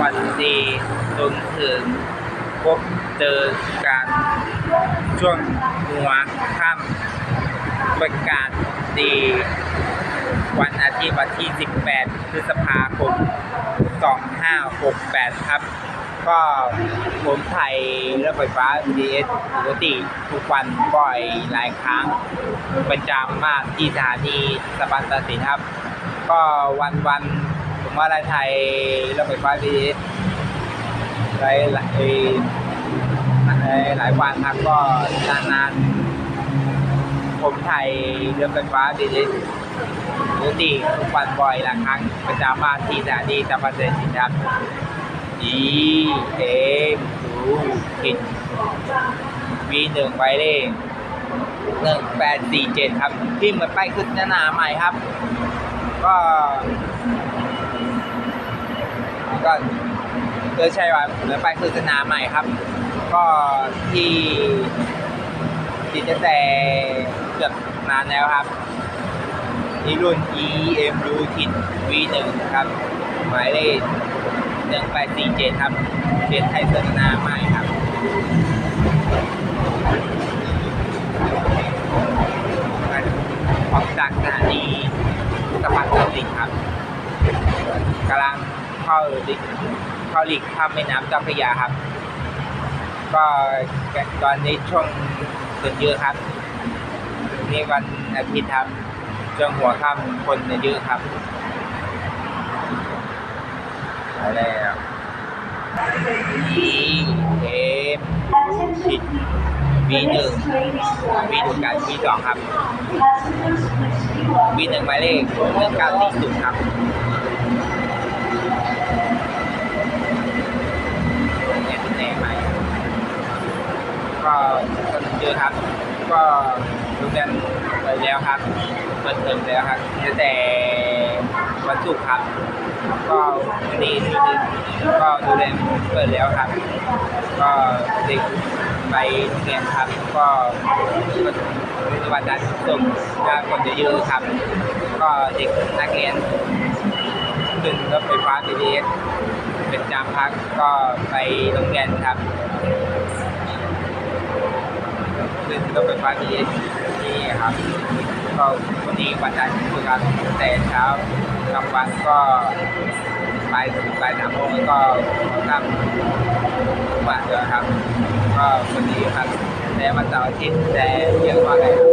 วัสดีจนถึงพบเจอการช่วงหัวค่ำประกาศดี วันอาทิตย์วันที่ 18 พฤษภาคม 2568 ครับ ก็ผมไทยรถไฟฟ้า BTS ปกติทุกวันบ่อยหลายครั้ง ประจำมากที่สถานีสปันตสินครับ ก็วันวัน ผมว่าลายไทยรถไฟฟ้า BTS หลายหลายหลายหลายวันครับก็นานๆผมไทยเรือไฟฟ้า BTS ปกติทุกวันบ่อยหลายครั้งประจำมาที่สถานีสปันสินครับ E M U ผิด V หนึ่งไวเลขหนึ่งแปดสี่เจ็ดครับพิมพ์กันไปขึ้นหน้าใหม่ครับ ก็ ก็เออใช่ว่าเลือไปคือสนามใหม่ครับ ก็ที่ติดแต่เกือบนานแล้วครับนี่รุ่น E M U คิด V หนึ่งครับ หมายเลขหนึ่งแปดสี่เจ็ดครับเปลี่ยนไทยเซอร์นาใหม่ครับออกจากสถานีสะพานเกลิงครับกำลัง เข้าลิกเข้าลิกข้ามแม่น้ำเจ้าพระยาครับ ก็ตอนนี้ช่วงคนเยอะครับนี่วันอาทิตย์ครับช่วงหัวค่ำคนเยอะครับไปแล้วนี่เอ็มผิดวีหนึ่งวีหนึ่งกับวีสองครับวีหนึ่งหมายเลขหนึ่งเก้าสี่ศูนย์ครับ เนี่ยเป็นแน่ไหมก็คนเยอะครับ ก็โรงเรียนเปิดแล้วครับเปิดเทอมแล้วครับตั้งแต่วันศุกร์ครับ ก็วันนี้ก็ดูเรียนเปิดแล้วครับ ก็เด็กไปเรียนครับ ก็วันนั้นส่งจะคนจะเยอะครับ ก็เด็กนักเรียนขึ้นรถไฟฟ้า BTS เป็นจำพักก็ไปโรงเรียนครับขึ้นรถไฟฟ้า BTS นี่ครับ ก็วันนี้วันจันทร์คือครับแต่เช้ากลางวันก็ไปถึงไปสามโมงแล้วก็นั่งบ้านเดียวครับ ก็วันนี้ครับแต่วันเสาร์อาทิตย์แต่เยอะมากเลยครับ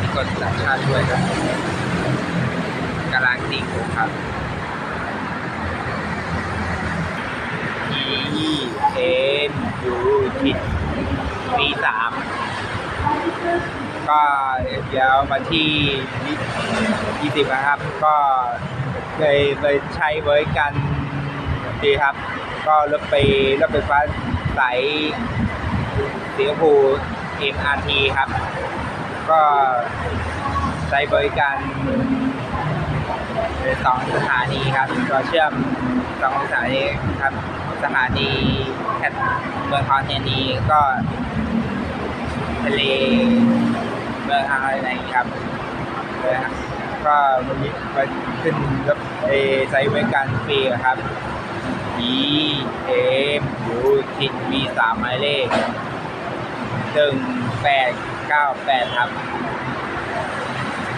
มีกฎต่างชาติด้วยครับ ตีโขครับ E N U ทิดปีสามก็เดี๋ยววันที่ยี่สิบนะครับ ก็เคยไปใช้บริการดีครับ ก็รถไปรถไฟฟ้าสายสีชมพู MRT ครับ ก็ใช้บริการ สองสถานีครับก็เชื่อมสองสถานีครับ สถานีแคทเมืองทองธานีก็ทะเลเมืองอะไรอย่างนี้ครับเลยครับก็วันนี้มาขึ้นรถเอใช้บริการฟรีครับ E M U ทิด V สามหมายเลขหนึ่งแปดเก้าแปดครับ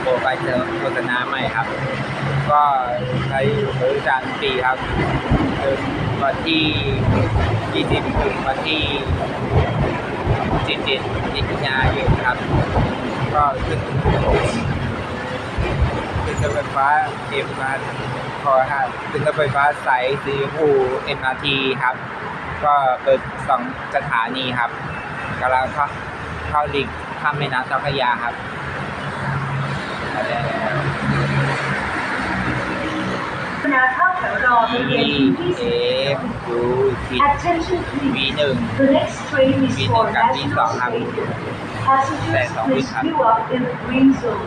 โปรไฟล์โฆษณาใหม่ครับ ก็ใช้บริการฟรีครับถึงวันที่20ถึงวันที่17มิถุนายนครับ ก็ขึ้นขึ้นรถไฟฟ้าเอ็มมาพอครับขึ้นรถไฟฟ้าสายสีชมพู MRT ครับ ก็เปิดสองสถานีครับกำลังเข้าเข้าลิงข้ามแม่น้ำเจ้าพระยาครับ ไปแล้วคณะเข้าแถวรอ E บริเวณที่ F U T Attention V please หนึ่ง The next train is V1 for กับ V2 ค National รับ Stadium แต่ Passengers สองวิ please ครับ queue up in the green zone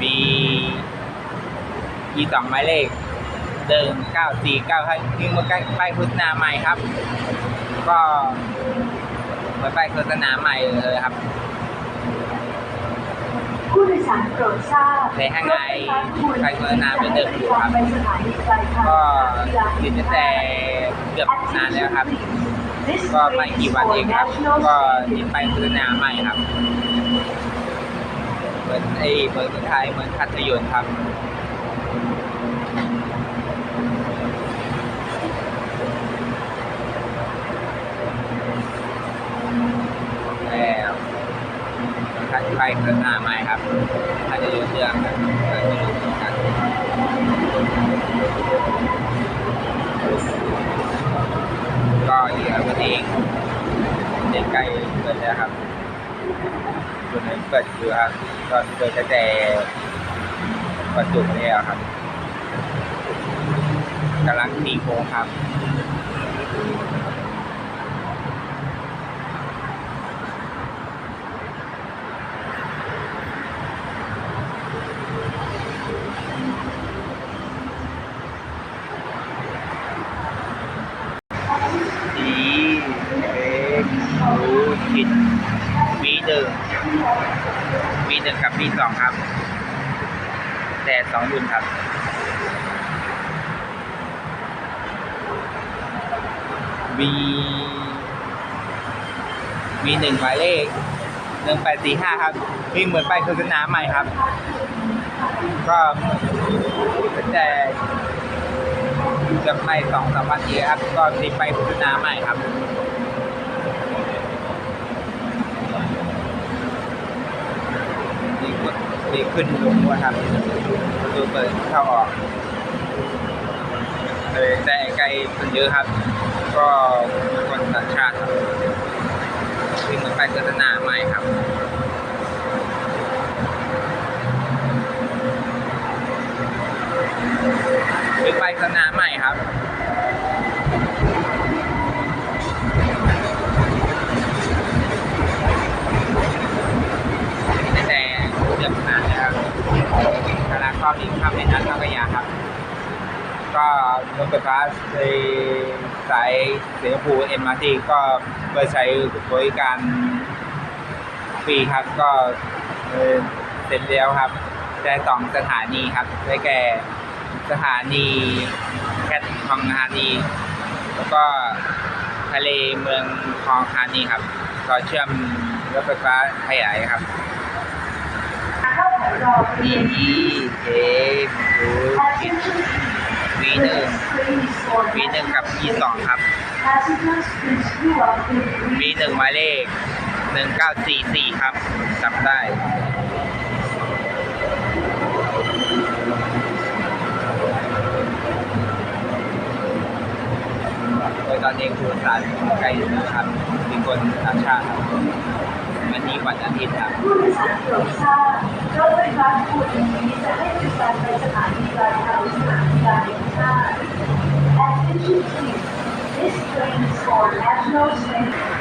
B อีสองหมายเลขเดิมเก้าสี่เก้าให้ยิ่งมาใกล้ป้ายโฆษณาใหม่ครับ ก็เหมือนป้ายโฆษณาใหม่เลยครับ ผู้โดยสารโปรดทราบในข้างในใครโฆษณาเป็นเดิมอยู่ครับไปสถานีปลายทางก็ติดตั้งแต่เกือบนานแล้วครับ ก็ไม่กี่วันเองครับ ก็นี่ไปโฆษณาใหม่ครับเหมือนไอ้เหมือนไทยเหมือนพัทยนต์ครับแล้ว ท่านไปโฆษณาใหมครับท่านจะรู้เรื่องครับท่านจะรู้เรื่องกันก็เหลือวันเองเด็กใกล้เปิดแล้วครับส่วนนี้เปิดอยู่ครับก็เปิดตั้งแต่ประจุแล้ครับกำลังตีโค้งครับ ดีเอ็กรูคิดวีหนึ่งวีหนึ่งกับวีสองครับ แต่ สองรุ่นครับวีวีหนึ่งหมายเลขหนึ่งแปดสี่ห้าครับนี่เหมือนไปโฆษณาใหม่ครับ ก็ตั้งแต่จะไปสองสามวันนี้ครับ ก็ติดไปโฆษณาใหม่ครับ มีขึ้น มีขึ้นลงด้วยครับประตูเปิดเข้าออกเลยแต่ไกลคนเยอะครับ ก็คนต่างชาติครับวิ่งเหมือนไปโฆษณาใหม่ครับ วิ่งไปโฆษณาใหม่ครับ ตั้งแต่เดือนนานแล้วกำลังเข้าลิงข้ามในนั้นเข้ากระยาครับ ก็รถไฟฟ้าในสายสีชมพูเอ็มอาร์ทีก็เปิดใช้บริการฟรีครับ ก็เอ่อเสร็จแล้วครับได้สองสถานีครับได้แก่สถานีแคทคลองธานี แล้วก็ทะเลเมืองคลองธานีครับก็เชื่อมรถไฟฟ้าขยายครับเข้าแถวรอ B E A ดูคิด V หนึ่ง V หนึ่งกับ V สองครับ V หนึ่งหมายเลขหนึ่งเก้าสี่สี่ครับจำได้โดยตอนนี้ครูสารใกล้ถึงแล้วครับมีคนต่างชาติครับวันนี้วันอาทิตย์ครับผู้โดยสารโปรดทราบรถไฟฟ้าขบวนนี้จะให้บริการไปสถานีปลายทางสนามกีฬาแห่งชาติ Attention please This train is for national train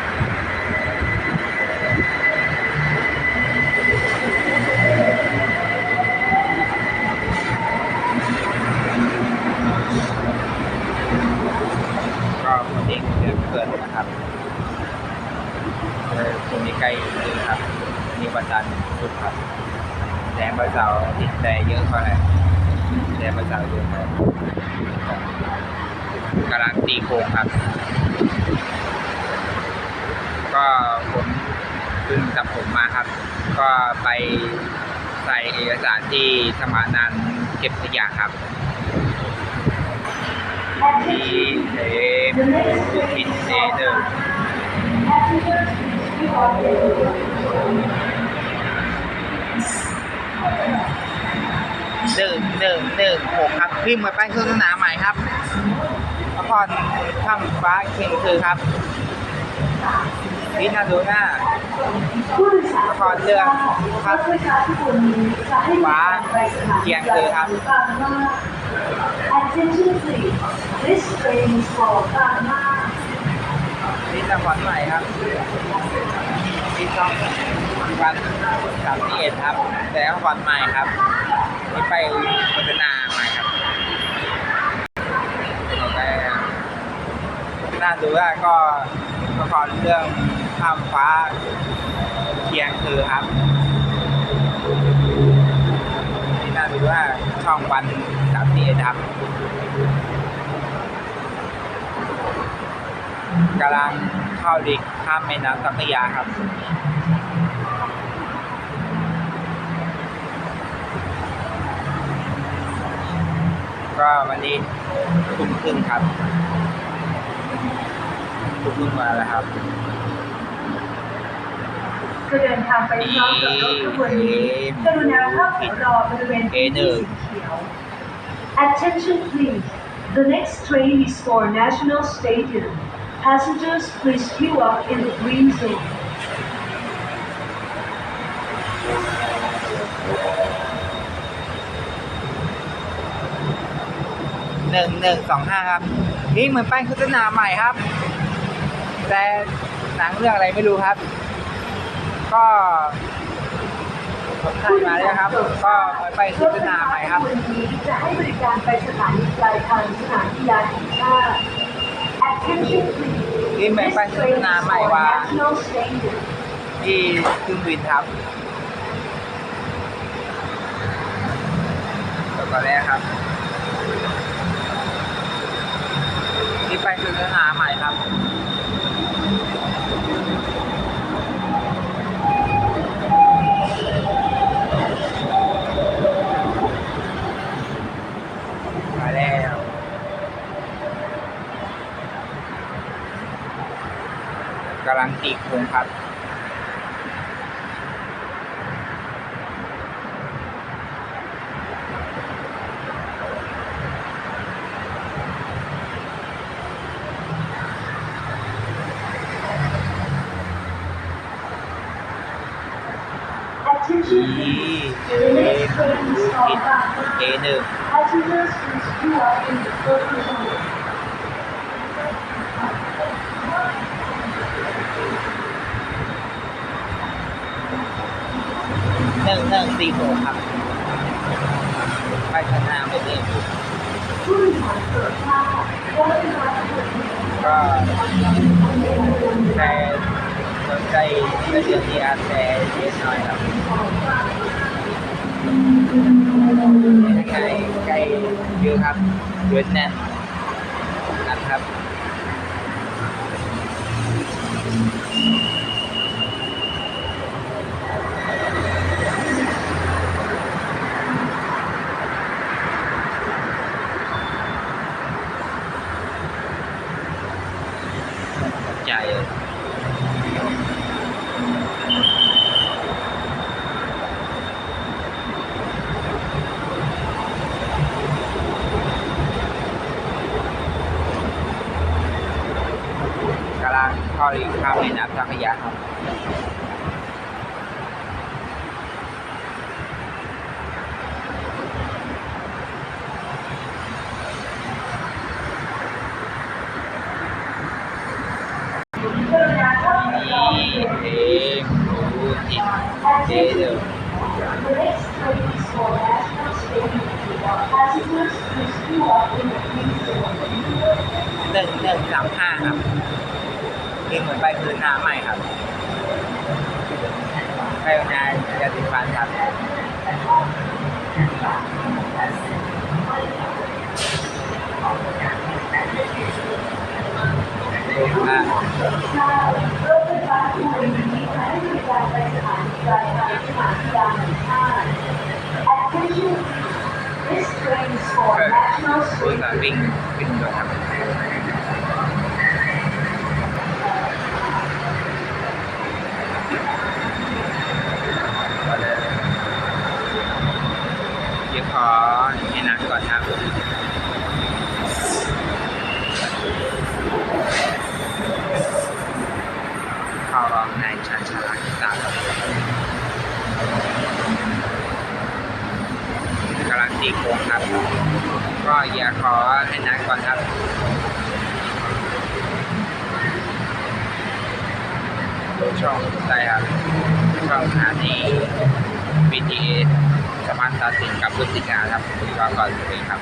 โค้งครับก็ผมเพิ่งจับผมมาครับ ก็ไปใส่เอกสารที่สำนันเก็บขยะครับที่เอฟพินเอเดอร์หนึ่งหนึ่งหนึ่งหกครับพิมพ์มาไปโฆษณาใหม่ครับ ครถ้ำฟ้าเคียงคือครับพินาดูหน้าผู้โดยสารนครเรื่องครถไฟฟ้าขบวนนี้จะให้บริการไปสถานีเคียงคือครับนา Attention please This train is for บางนานี่นครใหม่ครับที่ช่องวันสามสิบเอ็ดครับ แต่นครใหม่ครับนี่ไปโฆษณาใหม่ครับแต่ น่าดูว่าก็ละครเรื่องข้ามฟ้าเคียงคือครับน่าดูว่าช่องวันสามสี่ครับกำลังเข้าดิกข้ามแม่น้ำสัพยาครับก็วันนี้ทุ่มครึ่งครับ ทุ่มครึ่งมาแล้วครับจะเดินทางไปพร้อมกับรถขบวนนี้กรุณาเข้าแถวรอบริเวณพื้นที่สีเขียว Attention please. The next train is for National Stadium. Passengers, please queue up in the green zone. หนึ่งหนึ่งสองห้าครับนี่เหมือนป้ายโฆษณาใหม่ครับ แต่หนังเรื่องอะไรไม่รู้ครับ ก็ผมถ่ายมาแล้วครับ ก็ไปโฆษณาใหม่ครับถขบวนนี้จะให้บริการไปสถานีปลายทางสนามกีฬาแห่งชาติ Attention please. นี่เหมือน This ป้ายโฆษ train is ณาใหม่ for ว่า National Stadium. ที่ขึ้นบินครับตัวตอนแรกครับนี่ไปโฆษณาใหม่ครับ มาแล้ว กำลังตีโค้งครับ Attention ที่ please. เอ The next train is ผิ for ด Bangkok. เอหนึ่ง Passengers, please queue up in the purple zone. หนึ่งหนึ่งสี่หกครับไปชนะไม่เริหารเปิดทางรถไฟฟ้าขบวนนี้ก็แต่สนใจในเรื่องนี้อาแต่เยอะหน่อยครับใกล้ใกล้เยอะครับเยอะแน่นนะครับ ใจกำลังเข้ามแม่น้ำเจ้าพระยาครับกรุณาเข้าแถวรอนี่บริเอพื้นที่งสีดูเขียวจิตเจเดิม The next train is for National Stadium. Passengers, please queue up in the green zone. หนึ่งหนึ่งสามห้าครับ นี่เหมือนไปพื้นน้ำใหม่ครับไปงานยาสีฟันครับดูอะรถไฟฟ้าขบวนนี้จะให้บริการไปสถานีปลายทางสนามกีฬาแห่งชาติ Attention, this train is for เออ National ดูสนาม Stadium. วิ่งวิ่งด้วยครับเดี๋ยวขอให้นักก่ อนครับเข้าร้องในชันชาลากีตาร์ครับกำลังตีโค้งครับ ก็อย่าขอให้นักก่อนครับช่องได้ครับช่องสถานี BTS สะพานตัดสินกับพุทธิกาครับคุณก็ก่อนเลยครับ